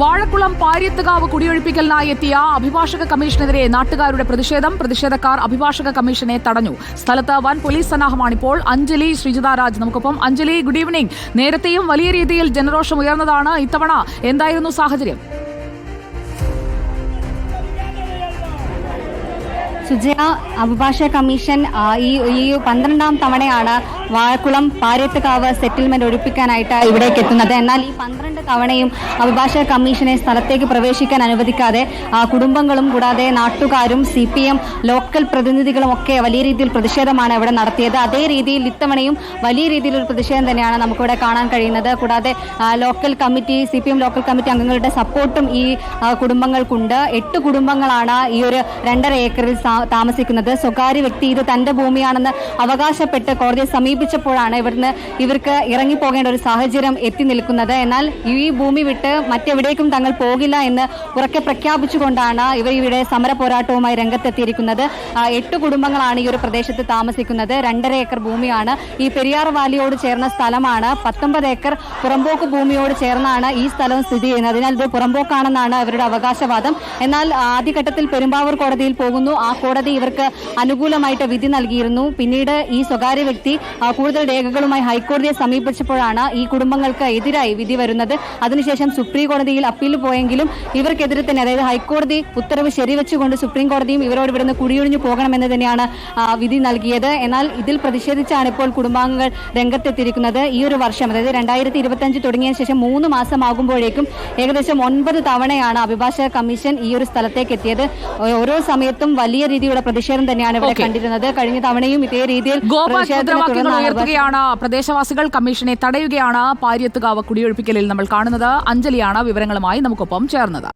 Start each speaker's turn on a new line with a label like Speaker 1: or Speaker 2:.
Speaker 1: വാഴക്കുളം പാര്യത്തുകാവ് കുടിയൊഴിപ്പിക്കലിനായി എത്തിയ അഭിഭാഷക കമ്മീഷനെതിരെ നാട്ടുകാരുടെ പ്രതിഷേധം. പ്രതിഷേധക്കാർ അഭിഭാഷക കമ്മീഷനെ തടഞ്ഞു. സ്ഥലത്ത് വൻ പോലീസ് സന്നാഹമാണിപ്പോൾ. അഞ്ജലി ശ്രീജിത രാജ് നമുക്കൊപ്പം. അഞ്ജലി ഗുഡ് ഈവനിംഗ് നേരത്തെയും വലിയ രീതിയിൽ ജനരോഷം ഉയർന്നതാണ് ഇത്തവണ. എന്തായിരുന്നു സാഹചര്യം?
Speaker 2: സുജയ അഭിഭാഷക കമ്മീഷൻ ഈ ഈ പന്ത്രണ്ടാം തവണയാണ് വാഴക്കുളം പാരത്തുകാവ് സെറ്റിൽമെന്റ് ഒഴിപ്പിക്കാനായിട്ട് ഇവിടേക്ക് എത്തുന്നത്. എന്നാൽ ഈ പന്ത്രണ്ട് തവണയും അഭിഭാഷക കമ്മീഷനെ സ്ഥലത്തേക്ക് പ്രവേശിക്കാൻ അനുവദിക്കാതെ കുടുംബങ്ങളും കൂടാതെ നാട്ടുകാരും സി പി എം ലോക്കൽ പ്രതിനിധികളും ഒക്കെ വലിയ രീതിയിൽ പ്രതിഷേധമാണ് ഇവിടെ നടത്തിയത്. അതേ രീതിയിൽ ഇത്തവണയും വലിയ രീതിയിലൊരു പ്രതിഷേധം തന്നെയാണ് നമുക്കിവിടെ കാണാൻ കഴിയുന്നത്. കൂടാതെ local committee C P M local committee അംഗങ്ങളുടെ സപ്പോർട്ടും ഈ കുടുംബങ്ങൾക്കുണ്ട്. എട്ട് കുടുംബങ്ങളാണ് ഈ ഒരു രണ്ടര ഏക്കറിൽ താമസിക്കുന്നത്. സ്വകാര്യ വ്യക്തി ഇത് തന്റെ ഭൂമിയാണെന്ന് അവകാശപ്പെട്ട് കോടതിയെ സമീപിച്ചപ്പോഴാണ് ഇവിടുന്ന് ഇവർക്ക് ഇറങ്ങിപ്പോകേണ്ട ഒരു സാഹചര്യം എത്തി നിൽക്കുന്നത്. എന്നാൽ ഈ ഭൂമി വിട്ട് മറ്റെവിടേക്കും തങ്ങൾ പോകില്ല എന്ന് ഉറക്കെ പ്രഖ്യാപിച്ചുകൊണ്ടാണ് ഇവർ ഇവിടെ സമര പോരാട്ടവുമായി രംഗത്തെത്തിയിരിക്കുന്നത് എട്ട് കുടുംബങ്ങളാണ് ഈ ഒരു പ്രദേശത്ത് താമസിക്കുന്നത്. രണ്ടര ഏക്കർ ഭൂമിയാണ്. ഈ പെരിയാർ വാലിയോട് ചേർന്ന സ്ഥലമാണ്. പത്തൊമ്പത് ഏക്കർ പുറമ്പോക്ക് ഭൂമിയോട് ചേർന്നാണ് ഈ സ്ഥലം സ്ഥിതി ചെയ്യുന്നത്. അതിനാൽ ഇത് പുറമ്പോക്കാണെന്നാണ് അവരുടെ അവകാശവാദം. എന്നാൽ ആദ്യഘട്ടത്തിൽ പെരുമ്പാവൂർ കോടതിയിൽ പോകുന്നു. ആ കോടതി ഇവർക്ക് അനുകൂലമായിട്ട് വിധി നൽകിയിരുന്നു. പിന്നീട് ഈ സ്വകാര്യ വ്യക്തി കൂടുതൽ രേഖകളുമായി ഹൈക്കോടതിയെ സമീപിച്ചപ്പോഴാണ് ഈ കുടുംബങ്ങൾക്ക് എതിരായി വിധി വരുന്നത്. അതിനുശേഷം സുപ്രീം കോടതിയിൽ അപ്പീൽ പോയെങ്കിലും ഇവർക്കെതിരെ തന്നെ അതായത് ഹൈക്കോടതി ഉത്തരവ് ശരിവെച്ചുകൊണ്ട് സുപ്രീം കോടതിയും ഇവരോട് ഇവിടുന്ന് കുടിയൊഴിഞ്ഞു പോകണമെന്ന് തന്നെയാണ് വിധി നൽകിയത്. എന്നാൽ ഇതിൽ പ്രതിഷേധിച്ചാണ് ഇപ്പോൾ കുടുംബാംഗങ്ങൾ രംഗത്തെത്തിയിരിക്കുന്നത്. ഈ ഒരു വർഷം അതായത് രണ്ടായിരത്തി ഇരുപത്തഞ്ച് തുടങ്ങിയ ശേഷം മൂന്ന് മാസമാകുമ്പോഴേക്കും ഏകദേശം ഒൻപത് തവണയാണ് അഭിഭാഷക കമ്മീഷൻ ഈ ഒരു സ്ഥലത്തേക്ക് എത്തിയത്. ഓരോ സമയത്തും വലിയ രീതിയിലുള്ള പ്രതിഷേധം തന്നെയാണ് ഇവിടെ കണ്ടിരുന്നത്. കഴിഞ്ഞ തവണയും ഇതേ രീതിയിൽ
Speaker 1: ഉയർത്തുകയാണ്. പ്രദേശവാസികൾ കമ്മീഷനെ തടയുകയാണ്. പാര്യത്തുകാവ് കുടിയൊഴിപ്പിക്കലിൽ നമ്മൾ കാണുന്നത്. അഞ്ജലിയാണ് വിവരങ്ങളുമായി നമുക്കൊപ്പം ചേർന്നത്.